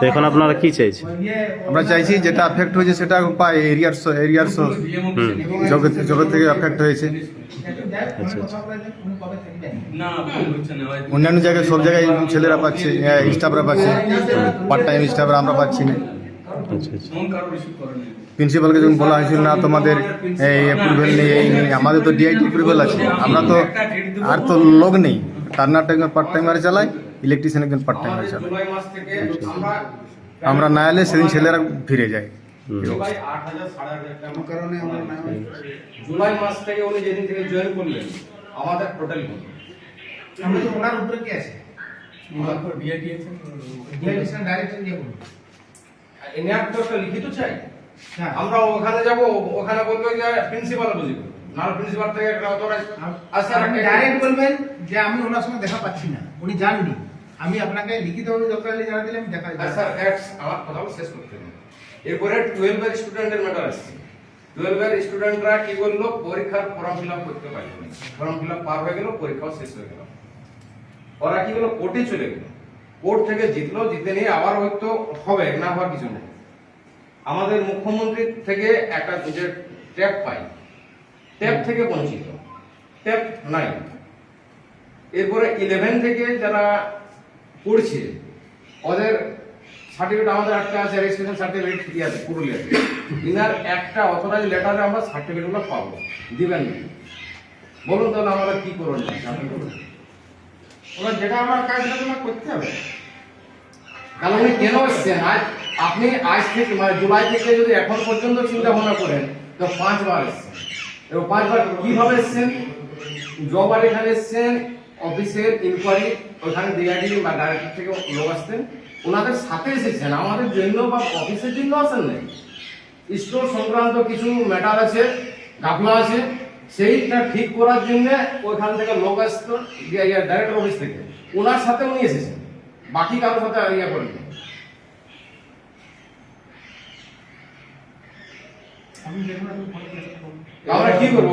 তো এখন আপনারা কি চাইছেন? আমরা চাইছি যেটা অ্যাফেক্ট হয়েছে সেটা পাই এরিয়ার এরিয়ার জগৎ জগৎ থেকে অ্যাফেক্ট হয়েছে। আচ্ছা আচ্ছা। অন্যান্য জায়গায় সব জায়গায় ছেলেরা পাচ্ছে স্টাফরা পাচ্ছে। পার্ট টাইম স্টাফরা আমরা পাচ্ছি না। আচ্ছা আচ্ছা। প্রিন্সিপালকে যখন বলা হয়েছিল না তোমাদের এই অ্যাপ্রুভেল নেই এই নেই আমাদের তো ডিআইটি অ্যাপ্রুভেল আছে। আমরা তো আর তো লোক নেই। টার্নারটা একজন পার্ট টাইমারে চালায়। ইলেকট্রিশিয়ান একজন পার্ট মাস থেকে আমরা আমরা না এলে সেদিন ছেলেরা ফিরে যায়। কারণে আমরা জুলাই মাস থেকে উনি যেদিন থেকে জয়েন করলেন আমাদের টোটাল আমরা তো ওনার উপরে কি আছে? ডাইরেক্টর বলুন। এনার তো একটা লিখিত চাই। হ্যাঁ। আমরা ওখানে যাব ওখানে বলব যে প্রিন্সিপাল বুঝবে। না প্রিন্সিপাল থেকে একটা অথরাইজ আচ্ছা আপনি ডাইরেক্ট বলবেন যে আমি ওনার সঙ্গে দেখা পাচ্ছি না। উনি জাননি। আমি আপনাকে লিখিতভাবে দরকার হলে জানা দিলে আমি দেখা স্যার এক্স আমার কথা শেষ করতে হবে। এরপরে টুয়েলভের স্টুডেন্টের ম্যাটার আসছে। টুয়েলভের স্টুডেন্টরা কি করল পরীক্ষার ফর্ম ফিল আপ করতে পারল ফর্ম ফিল আপ পার হয়ে গেল, পরীক্ষাও শেষ হয়ে গেল। ওরা কি হলো কোর্টে চলে গেল। কোর্ট থেকে জিতলো, জিতে নিয়ে আবার হয়তো হবে না হওয়ার কিছু নেই। আমাদের মুখ্যমন্ত্রী থেকে একটা যে ট্যাপ পাই ট্যাপ থেকে বঞ্চিত। ট্যাপ নাই। এরপরে ইলেভেন থেকে যারা পড়ছে। ওদের সার্টিফিকেট আমাদের একটা আছে রেজিস্ট্রেশন সার্টিফিকেট ঠিকই আছে পুরুলিয়াতে ইনার একটা অথরাইজ লেটারে আমরা সার্টিফিকেটগুলো পাবো। দিবেন না বলুন তাহলে আমরা কি করব ওরা যেটা আমার কাজ সেটা তোমার করতে হবে তাহলে উনি কেন এসছেন? আজ আপনি আজ থেকে মানে জুলাই থেকে যদি এখন পর্যন্ত চিন্তা ভাবনা করেন, তো পাঁচবার এসছেন। এবং পাঁচবার কীভাবে এসছেন? জবার এখানে এসছেন অফিসের ইনকোয়ারি ওখানে ডিআইডি বা ডাইরেক্টর থেকে লোক আসতেন ওনাদের সাথে এসেছেন। আমাদের জন্য বা অফিসের জন্য আসেন নাই। স্টোর সংক্রান্ত কিছু ম্যাটার আছে গাফলা আছে সেইটা ঠিক করার জন্য ওইখান থেকে লোক আসতো ডাইরেক্টর অফিস থেকে। ওনার সাথে উনি এসেছেন। বাকি কারোর সাথে ইয়ে করেন। আমরা কি করব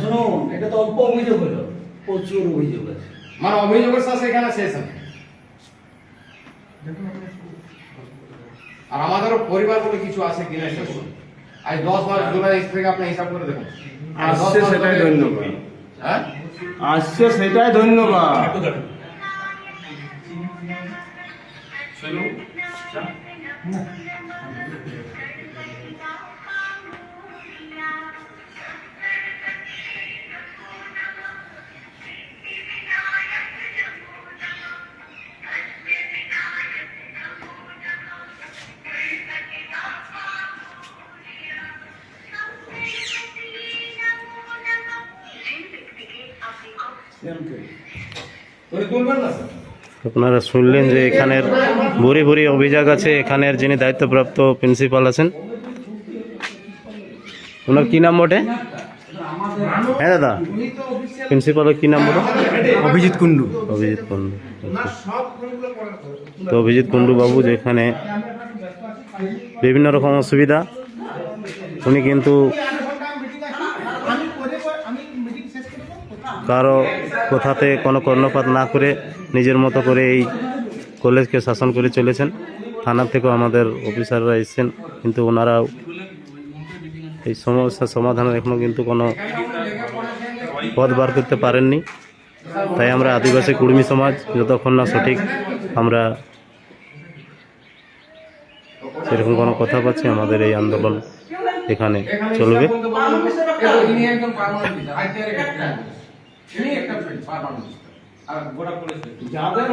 শুনুন এটা তো অল্প অভিযোগ হলো। প্রচুর অভিযোগ আছে। মানে অভিযোগের সাথে এখানে শেষ আপনি আর আমাদেরও পরিবার বলে কিছু আছে কিনা সেটা বলুন। আজ দশ মাস জুলাই থেকে আপনি হিসাব করে দেখুন। আর আসছে সেটাই ধন্যবাদ। হ্যাঁ? আসছে সেটাই ধন্যবাদ। উনি আপনারা শুনলেন যে এখানের ভুরি ভুরি অভিযোগ আছে এখানের যিনি দায়িত্বপ্রাপ্ত প্রিন্সিপাল আছেন। ওনার কি নাম বটে? হ্যাঁ দাদা। প্রিন্সিপালের কি নাম বটে? অভিজিৎ কুন্ডু অভিজিৎ কুন্ডু কথা। তো অভিজিৎ কুন্ডু বাবু যেখানে বিভিন্ন রকম অসুবিধা উনি কিন্তু করে কথাতে কোনো কর্ণপাত না করে নিজের মতো করে এই কলেজকে শাসন করে চলেছেন। থানা থেকেও আমাদের অফিসাররা এসেছেন, কিন্তু ওনারাও এই সমস্যার সমাধানের এখনও কিন্তু কোনো পথ বার করতে পারেননি। তাই আমরা আদিবাসী কুর্মী সমাজ, যতক্ষণ না সঠিক আমরা সেরকম কোনো কথা পাচ্ছি আমাদের এই আন্দোলন এখানে চলবে। একটা ফ্রেন্ড একটা আর গোটা কলেজ যাদের